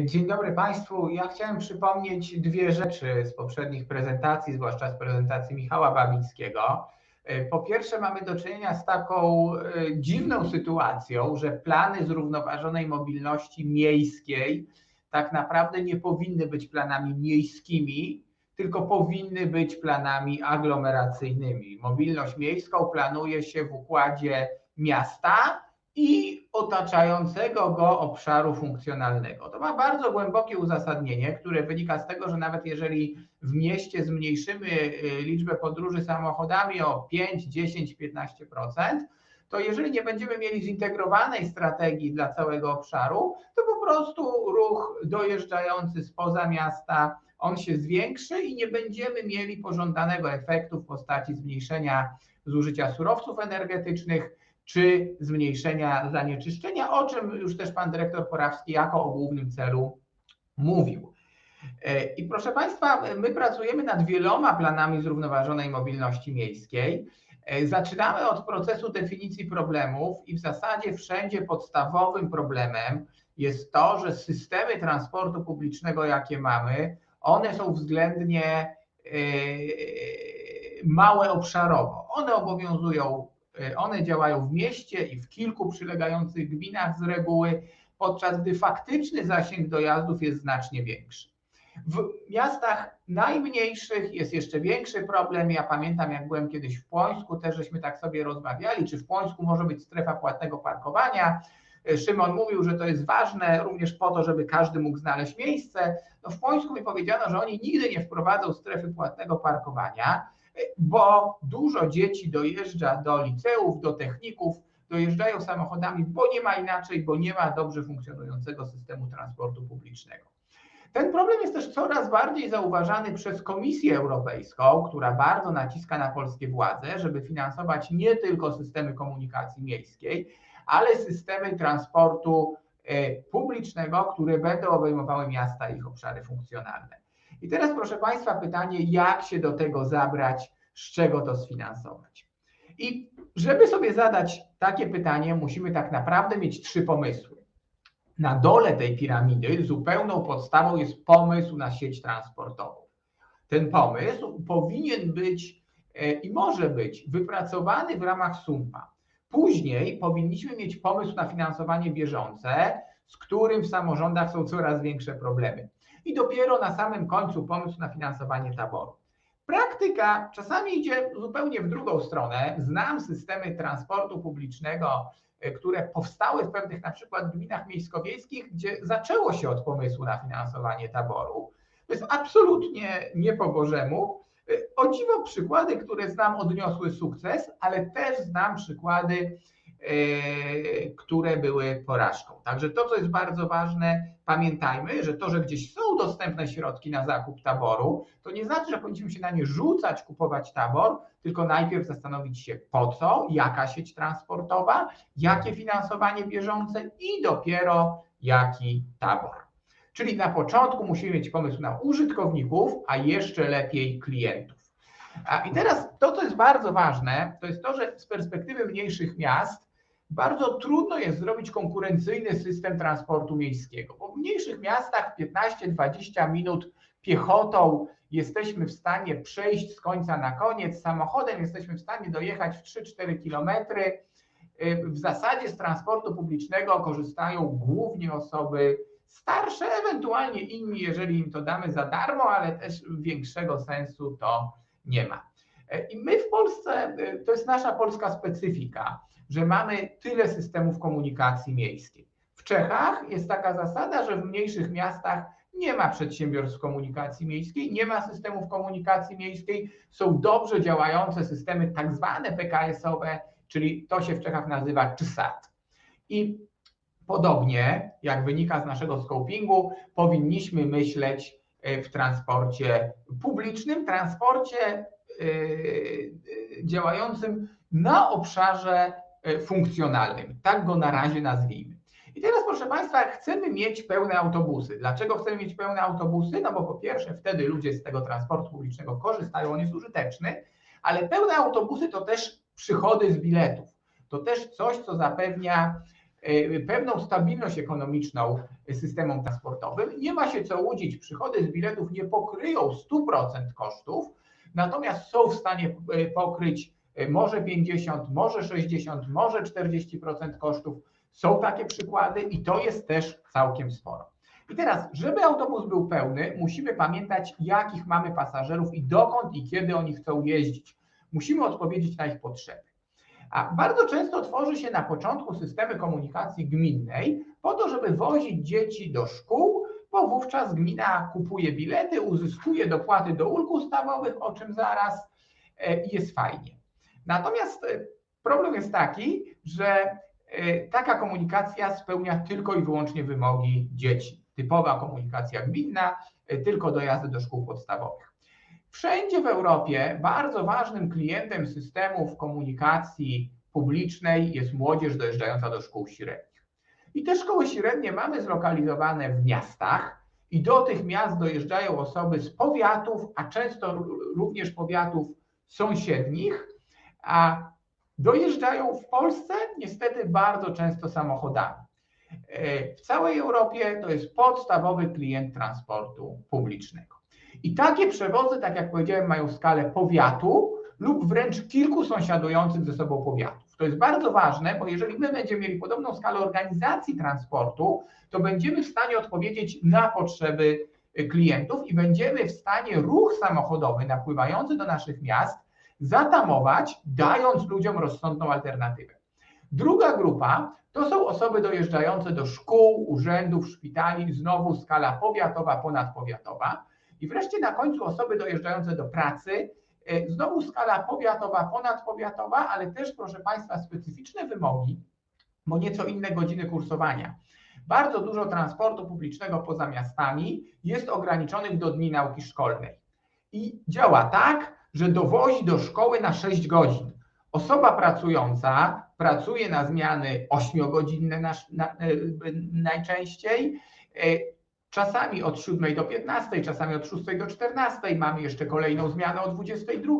Dzień dobry Państwu. Ja chciałem przypomnieć dwie rzeczy z poprzednich prezentacji, zwłaszcza z prezentacji Michała Babickiego. Po pierwsze, mamy do czynienia z taką e, dziwną sytuacją, że plany zrównoważonej mobilności miejskiej tak naprawdę nie powinny być planami miejskimi, tylko powinny być planami aglomeracyjnymi. Mobilność miejską planuje się w układzie miasta i otaczającego go obszaru funkcjonalnego. To ma bardzo głębokie uzasadnienie, które wynika z tego, że nawet jeżeli w mieście zmniejszymy y, liczbę podróży samochodami o 5, 10, 15%, to jeżeli nie będziemy mieli zintegrowanej strategii dla całego obszaru, to po prostu ruch dojeżdżający spoza miasta on się zwiększy i nie będziemy mieli pożądanego efektu w postaci zmniejszenia zużycia surowców energetycznych, czy zmniejszenia zanieczyszczenia, o czym już też pan dyrektor Porawski jako o głównym celu mówił. E, I proszę Państwa, my pracujemy nad wieloma planami zrównoważonej mobilności miejskiej. E, zaczynamy od procesu definicji problemów i w zasadzie wszędzie podstawowym problemem jest to, że systemy transportu publicznego, jakie mamy, one są względnie e, małe obszarowo. One obowiązują one działają w mieście i w kilku przylegających gminach z reguły, podczas gdy faktyczny zasięg dojazdów jest znacznie większy. W miastach najmniejszych jest jeszcze większy problem. Ja pamiętam, jak byłem kiedyś w Płońsku, też żeśmy tak sobie rozmawiali, czy w Płońsku może być strefa płatnego parkowania. E, Szymon mówił, że to jest ważne również po to, żeby każdy mógł znaleźć miejsce. No w Płońsku mi powiedziano, że oni nigdy nie wprowadzą strefy płatnego parkowania, bo dużo dzieci dojeżdża do liceów, do techników, dojeżdżają samochodami, bo nie ma inaczej, bo nie ma dobrze funkcjonującego systemu transportu publicznego. Ten problem jest też coraz bardziej zauważany przez Komisję Europejską, która bardzo naciska na polskie władze, żeby finansować nie tylko systemy komunikacji miejskiej, ale systemy transportu e, publicznego, które będą obejmowały miasta i ich obszary funkcjonalne. I teraz, proszę Państwa, pytanie, jak się do tego zabrać, z czego to sfinansować? I żeby sobie zadać takie pytanie, musimy tak naprawdę mieć trzy pomysły. Na dole tej piramidy zupełną podstawą jest pomysł na sieć transportową. Ten pomysł powinien być e, i może być wypracowany w ramach SUMPA. Później powinniśmy mieć pomysł na finansowanie bieżące, z którym w samorządach są coraz większe problemy i dopiero na samym końcu pomysł na finansowanie taboru. Praktyka czasami idzie zupełnie w drugą stronę. Znam systemy transportu publicznego, e, które powstały w pewnych na przykład gminach miejsko-wiejskich, gdzie zaczęło się od pomysłu na finansowanie taboru. To jest absolutnie nie po Bożemu. E, o dziwo przykłady, które znam, odniosły sukces, ale też znam przykłady, które były porażką. Także to, co jest bardzo ważne, pamiętajmy, że to, że gdzieś są dostępne środki na zakup taboru, to nie znaczy, że powinniśmy się na nie rzucać, kupować tabor, tylko najpierw zastanowić się po co, jaka sieć transportowa, jakie finansowanie bieżące i dopiero jaki tabor. Czyli na początku musimy mieć pomysł na użytkowników, a jeszcze lepiej klientów. I teraz to, co jest bardzo ważne, to jest to, że z perspektywy mniejszych miast bardzo trudno jest zrobić konkurencyjny system transportu miejskiego, bo w mniejszych miastach 15-20 minut piechotą jesteśmy w stanie przejść z końca na koniec, samochodem jesteśmy w stanie dojechać w 3-4 kilometry. W zasadzie z transportu publicznego korzystają głównie osoby starsze, ewentualnie inni, jeżeli im to damy za darmo, ale też większego sensu to nie ma. I my w Polsce, to jest nasza polska specyfika że mamy tyle systemów komunikacji miejskiej. W Czechach jest taka zasada, że w mniejszych miastach nie ma przedsiębiorstw komunikacji miejskiej, nie ma systemów komunikacji miejskiej, są dobrze działające systemy tak zwane PKS-owe, czyli to się w Czechach nazywa CZSAT. I podobnie, jak wynika z naszego scopingu, powinniśmy myśleć e, w transporcie publicznym, transporcie e, e, działającym na obszarze E, funkcjonalnym. Tak go na razie nazwijmy. I teraz, proszę Państwa, chcemy mieć pełne autobusy. Dlaczego chcemy mieć pełne autobusy? No bo po pierwsze, wtedy ludzie z tego transportu publicznego korzystają, on jest użyteczny, ale pełne autobusy to też przychody z biletów. To też coś, co zapewnia pewną stabilność ekonomiczną systemom transportowym. Nie ma się co łudzić, przychody z biletów nie pokryją 100% kosztów, natomiast są w stanie pokryć może 50, może 60, może 40% kosztów. Są takie przykłady i to jest też całkiem sporo. I teraz, żeby autobus był pełny, musimy pamiętać, jakich mamy pasażerów i dokąd i kiedy oni chcą jeździć. Musimy odpowiedzieć na ich potrzeby. A bardzo często tworzy się na początku systemy komunikacji gminnej po to, żeby wozić dzieci do szkół, bo wówczas gmina kupuje bilety, uzyskuje dopłaty do ulg ustawowych, o czym zaraz e, jest fajnie. Natomiast e, problem jest taki, że e, taka komunikacja spełnia tylko i wyłącznie wymogi dzieci. Typowa komunikacja gminna, tylko dojazdy do szkół podstawowych. Wszędzie w Europie bardzo ważnym klientem systemów komunikacji publicznej jest młodzież dojeżdżająca do szkół średnich. I te szkoły średnie mamy zlokalizowane w miastach i do tych miast dojeżdżają osoby z powiatów, a często również powiatów sąsiednich, a dojeżdżają w Polsce niestety bardzo często samochodami. E, w całej Europie to jest podstawowy klient transportu publicznego. I takie przewozy, tak jak powiedziałem, mają skalę powiatu lub wręcz kilku sąsiadujących ze sobą powiatów. To jest bardzo ważne, bo jeżeli my będziemy mieli podobną skalę organizacji transportu, to będziemy w stanie odpowiedzieć na potrzeby klientów i będziemy w stanie ruch samochodowy napływający do naszych miast zatamować, dając ludziom rozsądną alternatywę. Druga grupa to są osoby dojeżdżające do szkół, urzędów, szpitali, znowu skala powiatowa, ponadpowiatowa. I wreszcie na końcu osoby dojeżdżające do pracy, znowu skala powiatowa, ponadpowiatowa, ale też, proszę Państwa, specyficzne wymogi, bo nieco inne godziny kursowania. Bardzo dużo transportu publicznego poza miastami jest ograniczonych do dni nauki szkolnej. I działa tak, że dowozi do szkoły na 6 godzin. Osoba pracująca pracuje na zmiany 8-godzinne na, na, e, najczęściej, e, czasami od 7 do 15, czasami od 6 do 14, mamy jeszcze kolejną zmianę o 22.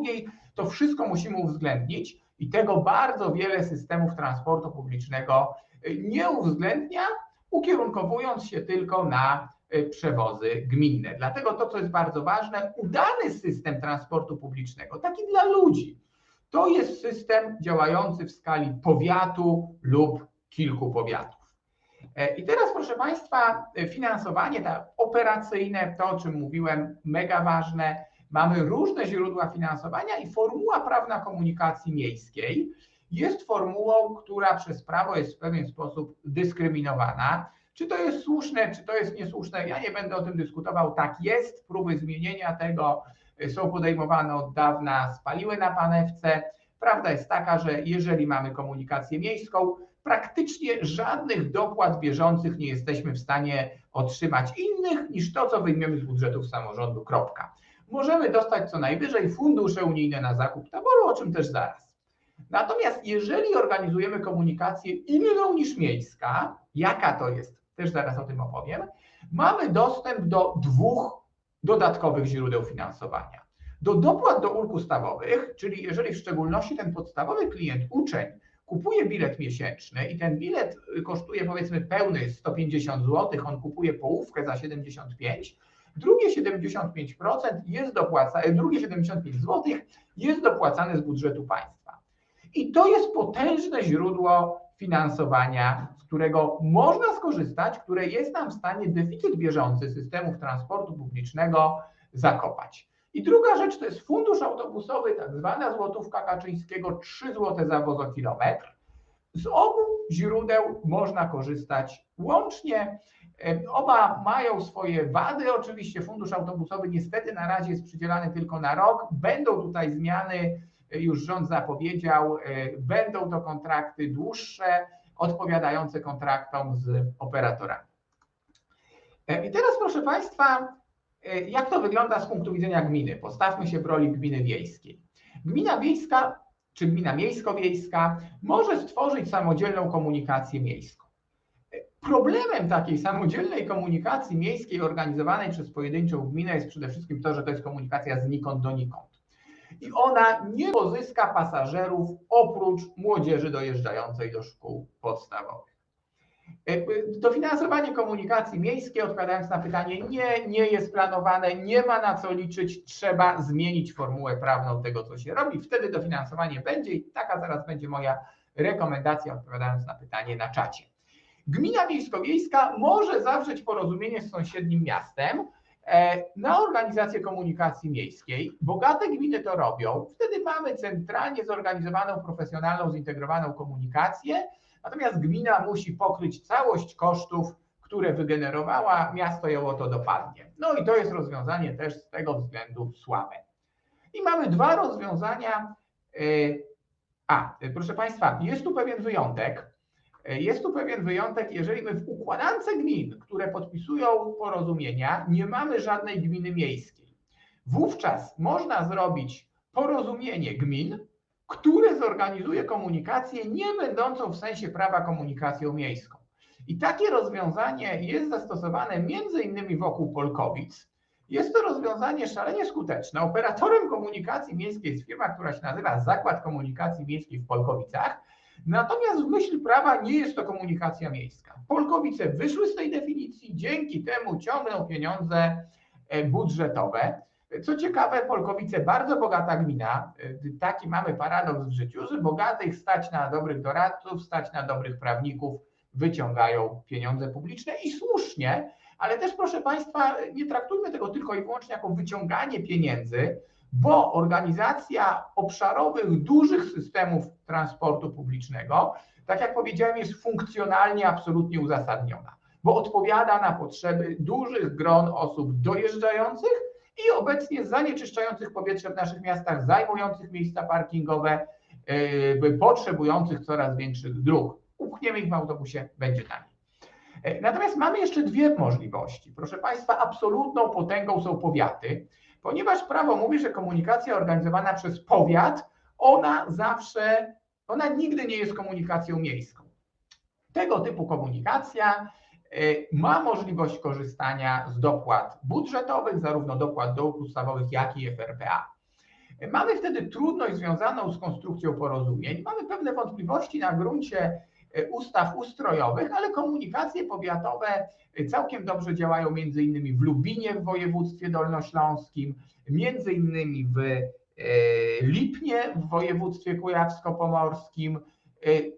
To wszystko musimy uwzględnić i tego bardzo wiele systemów transportu publicznego e, nie uwzględnia, ukierunkowując się tylko na przewozy gminne. Dlatego to, co jest bardzo ważne, udany system transportu publicznego, taki dla ludzi, to jest system działający w skali powiatu lub kilku powiatów. E, I teraz, proszę Państwa, finansowanie ta operacyjne, to o czym mówiłem, mega ważne. Mamy różne źródła finansowania i formuła prawna komunikacji miejskiej jest formułą, która przez prawo jest w pewien sposób dyskryminowana. Czy to jest słuszne, czy to jest niesłuszne, ja nie będę o tym dyskutował. Tak jest, próby zmienienia tego są podejmowane od dawna, spaliły na panewce. Prawda jest taka, że jeżeli mamy komunikację miejską, praktycznie żadnych dopłat bieżących nie jesteśmy w stanie otrzymać innych niż to, co wyjmiemy z budżetów samorządu. Kropka. Możemy dostać co najwyżej fundusze unijne na zakup taboru, o czym też zaraz. Natomiast jeżeli organizujemy komunikację inną niż miejska, jaka to jest, też zaraz o tym opowiem, mamy dostęp do dwóch dodatkowych źródeł finansowania. Do dopłat do ulg ustawowych, czyli jeżeli w szczególności ten podstawowy klient, uczeń, kupuje bilet miesięczny i ten bilet kosztuje powiedzmy pełny 150 zł, on kupuje połówkę za 75, drugie 75% jest dopłacane, drugie 75 zł jest dopłacane z budżetu państwa. I to jest potężne źródło finansowania, z którego można skorzystać, które jest nam w stanie deficyt bieżący systemów transportu publicznego zakopać. I druga rzecz to jest fundusz autobusowy, tak zwana złotówka Kaczyńskiego, 3 zł za wozokilometr. Z obu źródeł można korzystać łącznie. Oba mają swoje wady. Oczywiście fundusz autobusowy niestety na razie jest przydzielany tylko na rok. Będą tutaj zmiany już rząd zapowiedział, e, będą to kontrakty dłuższe, odpowiadające kontraktom z operatorami. E, I teraz, proszę Państwa, e, jak to wygląda z punktu widzenia gminy? Postawmy się w roli gminy wiejskiej. Gmina wiejska czy gmina miejsko-wiejska może stworzyć samodzielną komunikację miejską. Problemem takiej samodzielnej komunikacji miejskiej organizowanej przez pojedynczą gminę jest przede wszystkim to, że to jest komunikacja znikąd donikąd i ona nie pozyska pasażerów oprócz młodzieży dojeżdżającej do szkół podstawowych. Dofinansowanie komunikacji miejskiej, odpowiadając na pytanie, nie, nie jest planowane, nie ma na co liczyć, trzeba zmienić formułę prawną tego, co się robi. Wtedy dofinansowanie będzie i taka zaraz będzie moja rekomendacja, odpowiadając na pytanie na czacie. Gmina miejsko-wiejska może zawrzeć porozumienie z sąsiednim miastem e, na organizację komunikacji miejskiej. Bogate gminy to robią. Wtedy mamy centralnie zorganizowaną, profesjonalną, zintegrowaną komunikację Natomiast gmina musi pokryć całość kosztów, które wygenerowała, miasto ją o to dopadnie. No i to jest rozwiązanie też z tego względu słabe. I mamy dwa rozwiązania. E, a, proszę Państwa, jest tu pewien wyjątek. E, jest tu pewien wyjątek, jeżeli my w układance gmin, które podpisują porozumienia, nie mamy żadnej gminy miejskiej. Wówczas można zrobić porozumienie gmin, które zorganizuje komunikację nie będącą w sensie prawa komunikacją miejską. I takie rozwiązanie jest zastosowane między innymi wokół Polkowic. Jest to rozwiązanie szalenie skuteczne. Operatorem komunikacji miejskiej jest firma, która się nazywa Zakład Komunikacji Miejskiej w Polkowicach. Natomiast w myśl prawa nie jest to komunikacja miejska. Polkowice wyszły z tej definicji, dzięki temu ciągną pieniądze e, budżetowe. Co ciekawe, Polkowice bardzo bogata gmina. Taki mamy paradoks w życiu, że bogatych stać na dobrych doradców, stać na dobrych prawników, wyciągają pieniądze publiczne i słusznie, ale też proszę Państwa, nie traktujmy tego tylko i wyłącznie jako wyciąganie pieniędzy, bo organizacja obszarowych, dużych systemów transportu publicznego, tak jak powiedziałem, jest funkcjonalnie absolutnie uzasadniona, bo odpowiada na potrzeby dużych gron osób dojeżdżających i obecnie zanieczyszczających powietrze w naszych miastach, zajmujących miejsca parkingowe, yy, potrzebujących coraz większych dróg. Upchniemy ich w autobusie, będzie taniej. Yy, natomiast mamy jeszcze dwie możliwości. Proszę Państwa, absolutną potęgą są powiaty, ponieważ prawo mówi, że komunikacja organizowana przez powiat, ona zawsze, ona nigdy nie jest komunikacją miejską. Tego typu komunikacja ma możliwość korzystania z dopłat budżetowych, zarówno dopłat dóbr ustawowych, jak i FRPA. Mamy wtedy trudność związaną z konstrukcją porozumień, mamy pewne wątpliwości na gruncie y, ustaw ustrojowych, ale komunikacje powiatowe całkiem dobrze działają między innymi w Lubinie w województwie dolnośląskim, między innymi w Lipnie w województwie kujawsko-pomorskim,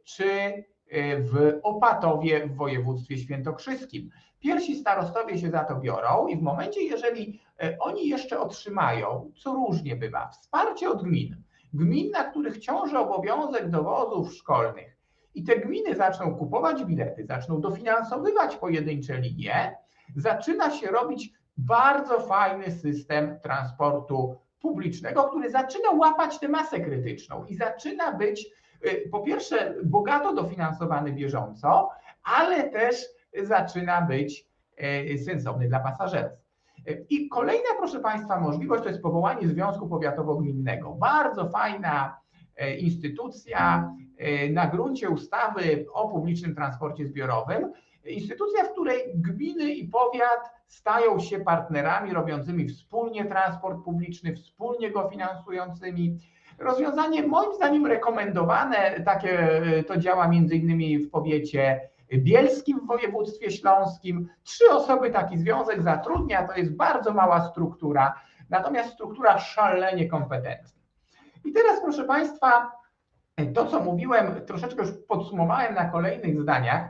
czy E, w Opatowie w województwie świętokrzyskim. Pierwsi starostowie się za to biorą i w momencie, jeżeli e, oni jeszcze otrzymają, co różnie bywa, wsparcie od gmin, gmin, na których ciąży obowiązek dowozów szkolnych, i te gminy zaczną kupować bilety, zaczną dofinansowywać pojedyncze linie, zaczyna się robić bardzo fajny system transportu publicznego, który zaczyna łapać tę masę krytyczną i zaczyna być Y, po pierwsze bogato dofinansowany bieżąco, ale też zaczyna być y, sensowny dla pasażerów. Y, I kolejna, proszę Państwa, możliwość to jest powołanie Związku Powiatowo-Gminnego. Bardzo fajna instytucja na gruncie ustawy o publicznym transporcie zbiorowym. Instytucja, w której gminy i powiat stają się partnerami robiącymi wspólnie transport publiczny, wspólnie go finansującymi Rozwiązanie moim zdaniem rekomendowane, takie to działa między innymi w powiecie bielskim w województwie śląskim. Trzy osoby taki związek zatrudnia, to jest bardzo mała struktura, natomiast struktura szalenie kompetentna. I teraz proszę Państwa, to co mówiłem, troszeczkę już podsumowałem na kolejnych zdaniach,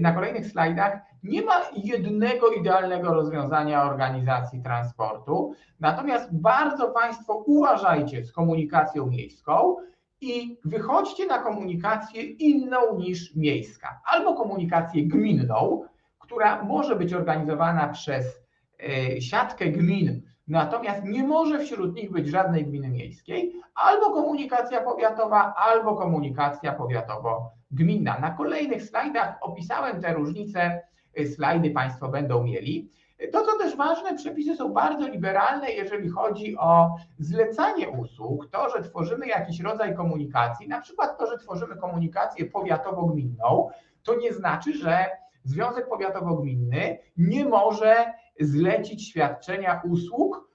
na kolejnych slajdach. Nie ma jednego idealnego rozwiązania organizacji transportu, natomiast bardzo Państwo uważajcie z komunikacją miejską i wychodźcie na komunikację inną niż miejska, albo komunikację gminną, która może być organizowana przez e, siatkę gmin, natomiast nie może wśród nich być żadnej gminy miejskiej, albo komunikacja powiatowa, albo komunikacja powiatowo-gminna. Na kolejnych slajdach opisałem te różnice slajdy Państwo będą mieli. To, co też ważne, przepisy są bardzo liberalne, jeżeli chodzi o zlecanie usług, to, że tworzymy jakiś rodzaj komunikacji, na przykład to, że tworzymy komunikację powiatowo-gminną, to nie znaczy, że Związek Powiatowo-Gminny nie może zlecić świadczenia usług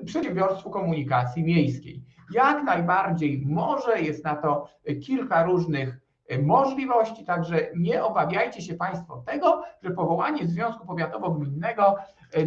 y, przedsiębiorstwu komunikacji miejskiej. Jak najbardziej może, jest na to kilka różnych możliwości, także nie obawiajcie się Państwo tego, że powołanie Związku Powiatowo-Gminnego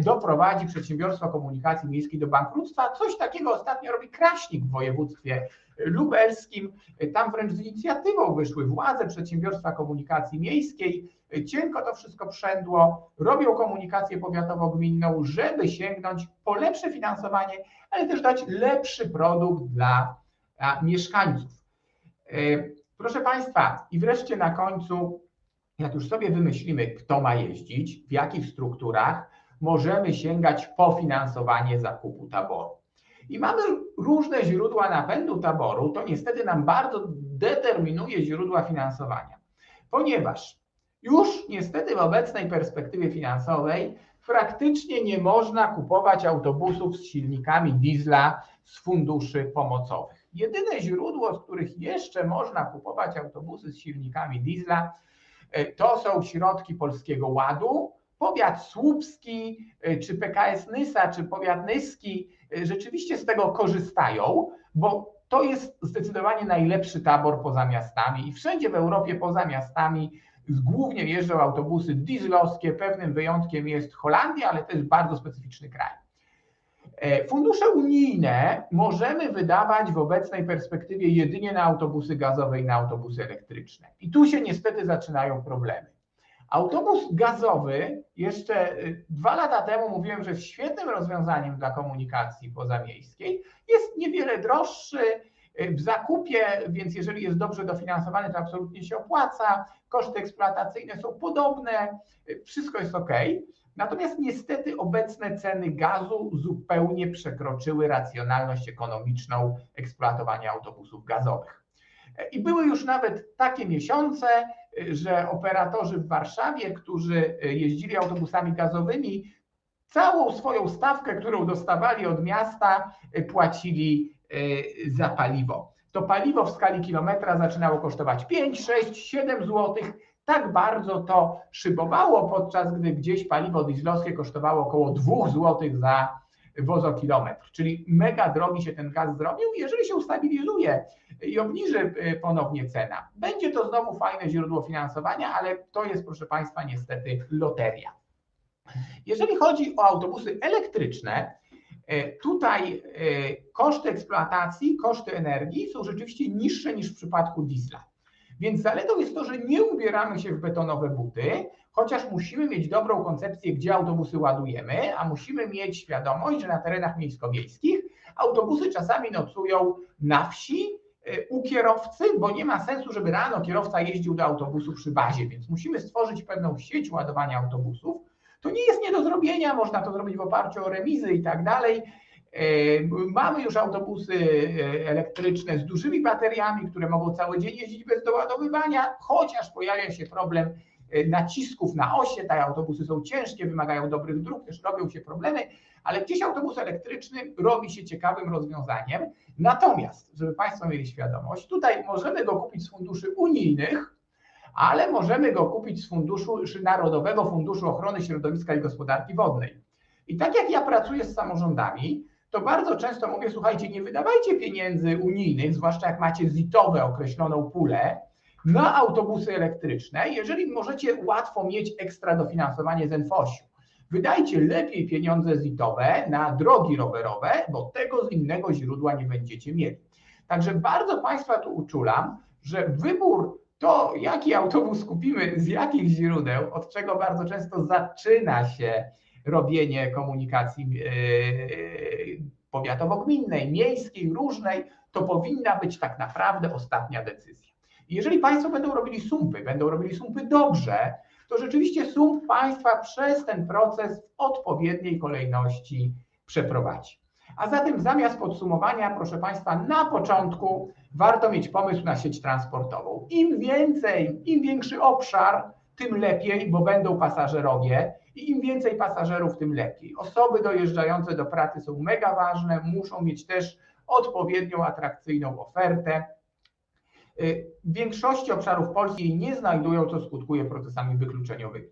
doprowadzi Przedsiębiorstwo Komunikacji Miejskiej do bankructwa. Coś takiego ostatnio robi Kraśnik w województwie lubelskim. Tam wręcz z inicjatywą wyszły władze Przedsiębiorstwa Komunikacji Miejskiej. Cienko to wszystko przędło, robią komunikację powiatowo-gminną, żeby sięgnąć po lepsze finansowanie, ale też dać lepszy produkt dla mieszkańców. Proszę Państwa, i wreszcie na końcu, jak już sobie wymyślimy, kto ma jeździć, w jakich strukturach, możemy sięgać po finansowanie zakupu taboru. I mamy różne źródła napędu taboru, to niestety nam bardzo determinuje źródła finansowania, ponieważ już niestety w obecnej perspektywie finansowej praktycznie nie można kupować autobusów z silnikami diesla z funduszy pomocowych. Jedyne źródło, z których jeszcze można kupować autobusy z silnikami diesla, e, to są środki Polskiego Ładu, powiat słupski, e, czy PKS Nysa, czy powiat nyski e, rzeczywiście z tego korzystają, bo to jest zdecydowanie najlepszy tabor poza miastami i wszędzie w Europie poza miastami głównie jeżdżą autobusy dieslowskie, pewnym wyjątkiem jest Holandia, ale to jest bardzo specyficzny kraj. E, fundusze unijne możemy wydawać w obecnej perspektywie jedynie na autobusy gazowe i na autobusy elektryczne. I tu się niestety zaczynają problemy. Autobus gazowy jeszcze y, dwa lata temu mówiłem, że jest świetnym rozwiązaniem dla komunikacji pozamiejskiej. Jest niewiele droższy y, w zakupie, więc jeżeli jest dobrze dofinansowany, to absolutnie się opłaca. Koszty eksploatacyjne są podobne, y, wszystko jest ok. Natomiast niestety obecne ceny gazu zupełnie przekroczyły racjonalność ekonomiczną eksploatowania autobusów gazowych. I były już nawet takie miesiące, że operatorzy w Warszawie, którzy jeździli autobusami gazowymi, całą swoją stawkę, którą dostawali od miasta, płacili e, za paliwo. To paliwo w skali kilometra zaczynało kosztować 5, 6, 7 zł. Tak bardzo to szybowało, podczas gdy gdzieś paliwo dieslowskie kosztowało około 2 zł za wozokilometr, czyli mega drogi się ten gaz zrobił. Jeżeli się ustabilizuje i obniży y, ponownie cena, będzie to znowu fajne źródło finansowania, ale to jest, proszę Państwa, niestety loteria. Jeżeli chodzi o autobusy elektryczne, y, Tutaj y, koszty eksploatacji, koszty energii są rzeczywiście niższe niż w przypadku diesla. Więc zaletą jest to, że nie ubieramy się w betonowe buty, chociaż musimy mieć dobrą koncepcję, gdzie autobusy ładujemy, a musimy mieć świadomość, że na terenach miejsko-wiejskich autobusy czasami nocują na wsi y, u kierowcy, bo nie ma sensu, żeby rano kierowca jeździł do autobusu przy bazie, więc musimy stworzyć pewną sieć ładowania autobusów. To nie jest nie do zrobienia, można to zrobić w oparciu o remizy i tak dalej. Y, mamy już autobusy y, elektryczne z dużymi bateriami, które mogą cały dzień jeździć bez doładowywania, chociaż pojawia się problem Y, nacisków na osie, te autobusy są ciężkie, wymagają dobrych dróg, też robią się problemy, ale gdzieś autobus elektryczny robi się ciekawym rozwiązaniem. Natomiast, żeby Państwo mieli świadomość, tutaj możemy go kupić z funduszy unijnych, ale możemy go kupić z funduszu Narodowego Funduszu Ochrony Środowiska i Gospodarki Wodnej. I tak jak ja pracuję z samorządami, to bardzo często mówię, słuchajcie, nie wydawajcie pieniędzy unijnych, zwłaszcza jak macie zitowe określoną pulę, na autobusy elektryczne, jeżeli możecie łatwo mieć ekstra dofinansowanie z NFOŚ-u. Wydajcie lepiej pieniądze zitowe na drogi rowerowe, bo tego z innego źródła nie będziecie mieli. Także bardzo Państwa tu uczulam, że wybór to, jaki autobus kupimy, z jakich źródeł, od czego bardzo często zaczyna się robienie komunikacji yy, powiatowo-gminnej, miejskiej, różnej, to powinna być tak naprawdę ostatnia decyzja. Jeżeli Państwo będą robili sumpy, będą robili sumpy dobrze, to rzeczywiście sump Państwa przez ten proces w odpowiedniej kolejności przeprowadzi. A zatem zamiast podsumowania, proszę Państwa, na początku warto mieć pomysł na sieć transportową. Im więcej, im większy obszar, tym lepiej, bo będą pasażerowie i im więcej pasażerów, tym lepiej. Osoby dojeżdżające do pracy są mega ważne, muszą mieć też odpowiednią atrakcyjną ofertę. Y, w większości obszarów Polski nie znajdują, co skutkuje procesami wykluczeniowymi.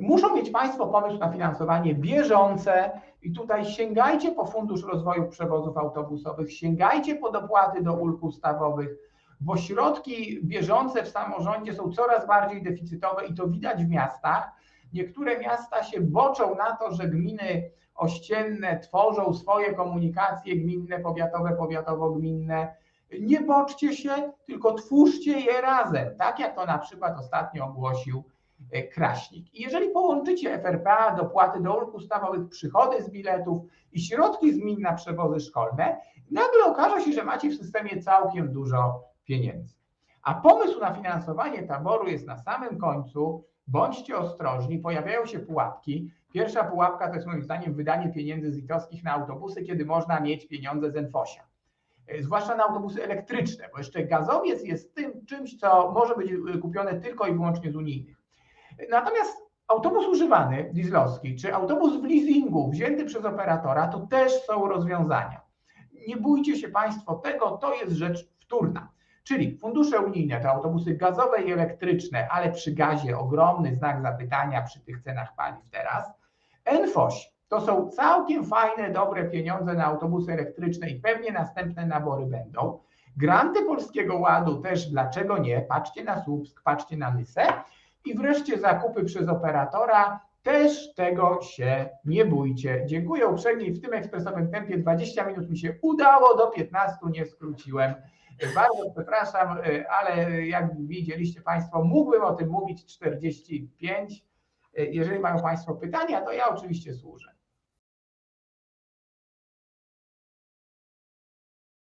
Muszą mieć Państwo pomysł na finansowanie bieżące i tutaj sięgajcie po Fundusz Rozwoju Przewozów Autobusowych, sięgajcie po dopłaty do ulg ustawowych, bo środki bieżące w samorządzie są coraz bardziej deficytowe i to widać w miastach. Niektóre miasta się boczą na to, że gminy ościenne tworzą swoje komunikacje gminne, powiatowe, powiatowo-gminne. Nie boczcie się, tylko twórzcie je razem, tak jak to na przykład ostatnio ogłosił e, Kraśnik. I jeżeli połączycie FRPA, dopłaty do ulg ustawowych, przychody z biletów i środki z gmin na przewozy szkolne, nagle okaże się, że macie w systemie całkiem dużo pieniędzy. A pomysł na finansowanie taboru jest na samym końcu. Bądźcie ostrożni, pojawiają się pułapki. Pierwsza pułapka to jest moim zdaniem wydanie pieniędzy z litowskich na autobusy, kiedy można mieć pieniądze z Enfosia. E, Zwłaszcza na autobusy elektryczne, bo jeszcze gazowiec jest tym czymś, co może być e, kupione tylko i wyłącznie z unijnych. Natomiast autobus używany, dieslowski, czy autobus w leasingu wzięty przez operatora, to też są rozwiązania. Nie bójcie się Państwo tego, to jest rzecz wtórna. Czyli fundusze unijne to autobusy gazowe i elektryczne, ale przy gazie ogromny znak zapytania przy tych cenach paliw teraz. Enfoś to są całkiem fajne, dobre pieniądze na autobusy elektryczne i pewnie następne nabory będą. Granty Polskiego Ładu też, dlaczego nie? Patrzcie na Słupsk, patrzcie na Nysę. I wreszcie zakupy przez operatora. Też tego się nie bójcie. Dziękuję uprzejmie w tym ekspresowym tempie 20 minut mi się udało, do 15 nie skróciłem. Bardzo przepraszam, ale jak widzieliście Państwo, mógłbym o tym mówić 45. Jeżeli mają Państwo pytania, to ja oczywiście służę.